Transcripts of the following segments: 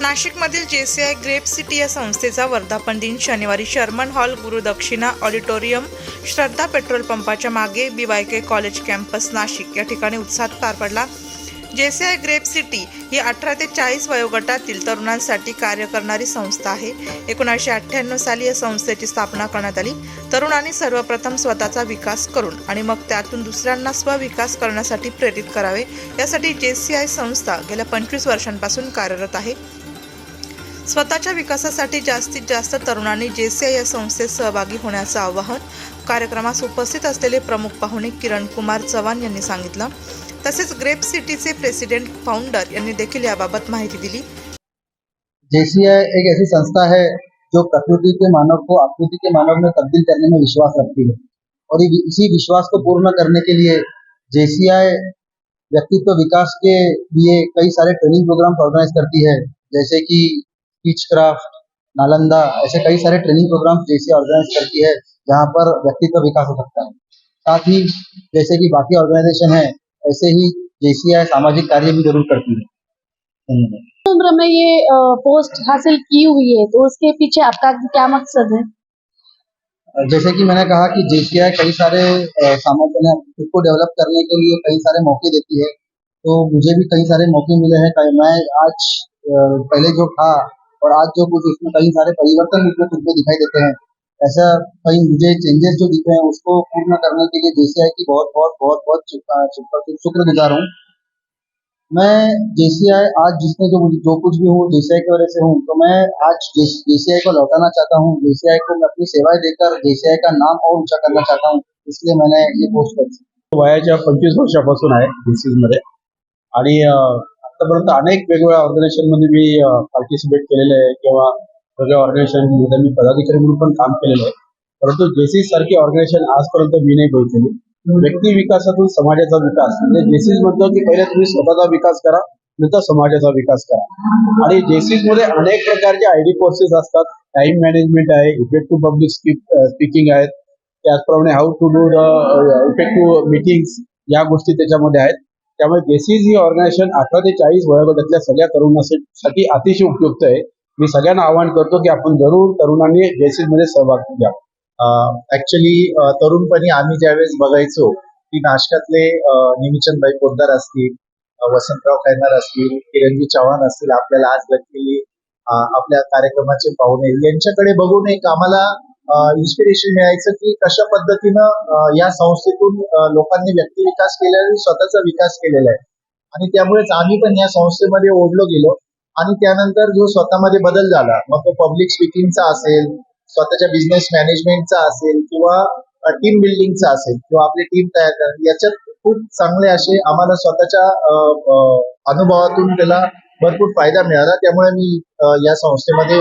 नाशिकमधील JCI grep city या संस्थेचा वर्धापन दिन शनिवारी Sharman hall Gurudakshina auditorium Shraddha petrol पंपाच्या मागे बीवायके कॉलेज कॅम्पस नाशिक या ठिकाणी उत्साहात पार पडला. जेसीआय ग्रेप सिटी ही अठरा ते चाळीस वयोगटातील तरुणांसाठी कार्य करणारी संस्था आहे. एकोणीसशे अठ्ठ्याण्णव साली या संस्थेची स्थापना करण्यात आली. तरुणांनी सर्वप्रथम स्वतःचा विकास करून आणि मग त्यातून दुसऱ्यांना स्वविकास करण्यासाठी प्रेरित करावे. यासाठी जेसीआय संस्था गेल्या पंचवीस वर्षांपासून कार्यरत आहे. स्वतःच्या विकासासाठी जास्तीत जास्त तरुणांनी जेसीआय या संस्थेत सहभागी होण्याचं आवाहन कार्यक्रमास उपस्थित असलेले प्रमुख पाहुणे किरण कुमार चव्हाण यांनी सांगितलं. तसेच ग्रेप सिटीचे प्रेसिडेंट फाउंडर यांनी देखील याबाबत माहिती दिली. जेसीआय एक ऐसी संस्था है जो प्रकृति के मानव को आकृति के मानव में तब्दील करने में विश्वास रखती है। और इसी विश्वास को पूर्ण करने के लिए जेसीआई व्यक्तित्व विकास के लिए कई सारे ट्रेनिंग प्रोग्राम ऑर्गेनाइज करती है। जैसे कि स्पीच क्राफ्ट नालंदा ऐसे कई सारे ट्रेनिंग प्रोग्राम जेसीआई ऑर्गेनाइज करती है जहाँ पर व्यक्तित्व विकास हो सकता है। साथ ही जैसे कि बाकी ऑर्गेनाइजेशन है ऐसे ही जेसीआई सामाजिक कार्य भी ज़रूर करती है। उम्र में ये पोस्ट हासिल की हुई है तो उसके पीछे आपका क्या मकसद है? जैसे कि मैंने कहा कि जेसीआई कई सारे सामर्थ्य खुद को डेवलप करने के लिए कई सारे मौके देती है। तो मुझे भी कई सारे मौके मिले हैं मैं आज पहले जो था और आज जो कुछ उसमें कई सारे परिवर्तन उसमें खुद में दिखाई देते हैं। ऐसा कई मुझे चेंजेस जो दिखे हैं उसको पूर्ण करने के लिए जेसीआई की बहुत बहुत बहुत बहुत शुक्र- शुक्र- शुक्रगुजार हूँ। मैं जेसीआई आज जिसने जो जो कुछ भी हूँ जेसीआई की वजह से हूँ तो मैं आज जेसीआई को लौटाना चाहता हूँ। जेसीआई को मैं अपनी सेवाएँ देकर जेसीआई का नाम और ऊँचा करना चाहता हूँ इसलिए मैंने ये पोस्ट कर। वयाच्या पंचवीस वर्षापासून डिसीज मध्ये. अं, आतापर्यंत अनेक वेगवेगळ्या ऑर्गनायझेशनमध्ये मी पार्टिसिपेट केलेलं आहे किंवा वेगळ्या ऑर्गनायझेशनमध्ये मी पदाधिकारी म्हणून पण काम केलेलं आहे. परंतु जेसीस सारखी ऑर्गनायझेशन आजपर्यंत मी नाही बघितलेली. व्यक्ती विकासातून समाजाचा विकास म्हणजे जेसीस म्हणतो की पहिले तुम्ही स्वतःचा विकास करा नंतर समाजाचा विकास करा. आणि जेसीसमध्ये अनेक प्रकारचे आयडी कोर्सेस असतात. टाइम मॅनेजमेंट आहे इफेक्टिव्ह पब्लिक स्पीकिंग आहेत. त्याचप्रमाणे how to do the effective meetings या गोष्टी त्याच्यामध्ये आहेत. त्यामुळे बेसिस ही ऑर्गनायझेशन अठरा ते चाळीस वयोगटातल्या सगळ्या तरुणांसाठी अतिशय उपयुक्त आहे. मी सगळ्यांना आवाहन करतो की आपण जरूर तरुणांनी जेसीजमध्ये सहभाग घ्या ऍक्च्युली तरुणपणी आम्ही ज्यावेळेस बघायचो की नाशकातले निमिचंदभाई पोद्दार असतील वसंतराव खैनार असतील किरणजी चव्हाण असतील आपल्याला आज भेटलेली आपल्या कार्यक्रमाचे पाहुणे यांच्याकडे बघून एक आम्हाला इन्स्पिरेशन मिळायचं की कशा पद्धतीनं या संस्थेतून लोकांनी व्यक्ती विकास केलेला आणि स्वतःचा विकास केलेला आहे. आणि त्यामुळेच आम्ही पण या संस्थेमध्ये ओढलो गेलो. आणि त्यानंतर जो स्वतःमध्ये बदल झाला मग तो पब्लिक स्पीकिंगचा असेल स्वतःच्या बिझनेस मॅनेजमेंटचा असेल किंवा टीम बिल्डिंगचा असेल किंवा आपली टीम तयार करणं याच्यात खूप चांगले असे आम्हाला स्वतःच्या अनुभवातून त्याला भरपूर फायदा मिळाला. त्यामुळे मी या संस्थेमध्ये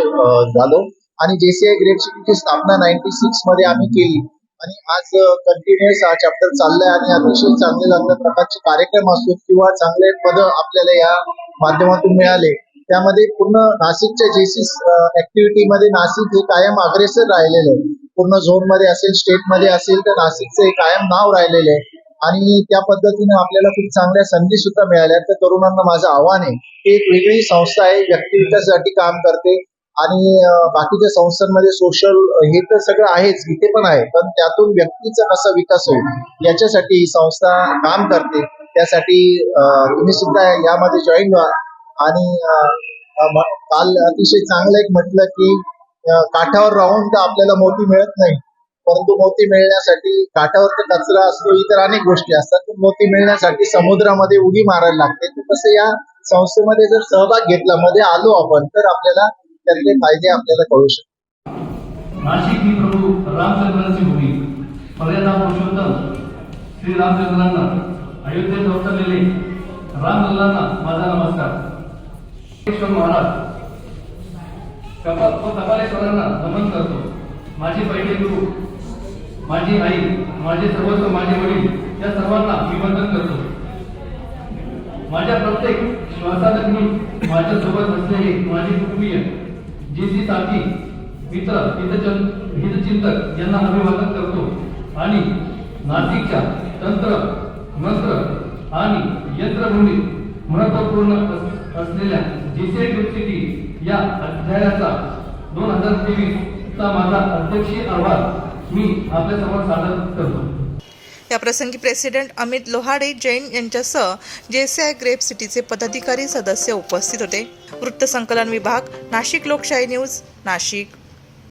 झालो. आणि जेसीआय ग्रेप ची स्थापना नाईन्टी सिक्समध्ये आम्ही केली. आणि आज कंटिन्युअस हा चॅप्टर चाललाय आणि अतिशय चांगले चांगल्या प्रकारचे कार्यक्रम असतो किंवा चांगले पद आपल्याला या माध्यमातून मिळाले. त्यामध्ये पूर्ण नाशिकच्या जेसीस ऍक्टिव्हिटी मध्ये नाशिक हे कायम अग्रेसर राहिलेलं आहे. पूर्ण झोनमध्ये असेल स्टेटमध्ये असेल तर नाशिकचं हे कायम नाव राहिलेलं आहे. आणि त्या पद्धतीने आपल्याला खूप चांगल्या संधी सुद्धा मिळाल्या. तर तरुणांना माझं आव्हान आहे की एक वेगळी संस्था आहे व्यक्ती विकासासाठी काम करते. आणि बाकीच्या संस्थांमध्ये सोशल हे तर सगळं आहेच इथे पण आहे पण त्यातून व्यक्तीचा कसा विकास होईल याच्यासाठी ही संस्था काम करते. त्यासाठी तुम्ही सुद्धा यामध्ये जॉईन व्हा. आणि काल अतिशय चांगलं एक म्हटलं की काठावर राहून तर आपल्याला मोती मिळत नाही परंतु मोती मिळण्यासाठी काठावर तर कचरा असतो इतर अनेक गोष्टी असतात. मोती मिळण्यासाठी समुद्रामध्ये उडी मारायला लागते. तसं या संस्थेमध्ये जर सहभाग घेतला मध्ये आलो आपण तर आपल्याला त्यातले फायदे आपल्याला कळू शकतात. नाशिक ही प्रभू रामचंद्रांची भूमी. मर्यादा पुरुषोत्तम श्री रामचंद्रांना अयोध्येत अवतरलेले रामलल्लांना माझा नमस्कार. महाराज कपाल व कपालेश्वरांना नमन करतो. माझे पहिले गुरु माझी आई माझे सर्वस्व माझे वडील या सर्वांना मी वंदन करतो. माझ्या प्रत्येक श्वासात माझ्या सोबत असलेले माझे कुटुंबीय जी साथी मित्र हितचन हितचिंतक यांना अभिवादन करतो. आणि नाशिकच्या तंत्र मंत्र आणि यंत्रभूमीत महत्त्वपूर्ण अस- असलेल्या जेसीआय युनिव्हर्सिटी या अध्यायाचा दोन हजार तेवीसचा माझा अध्यक्षीय अहवाल मी आपल्यासमोर सादर करतो. या प्रसंगी प्रेसिडेंट अमित लोहाडे जैन यांच्यासह जेसीआय ग्रेप सिटीचे पदाधिकारी सदस्य उपस्थित होते. वृत्तसंकलन विभाग नाशिक लोकशाही न्यूज नाशिक.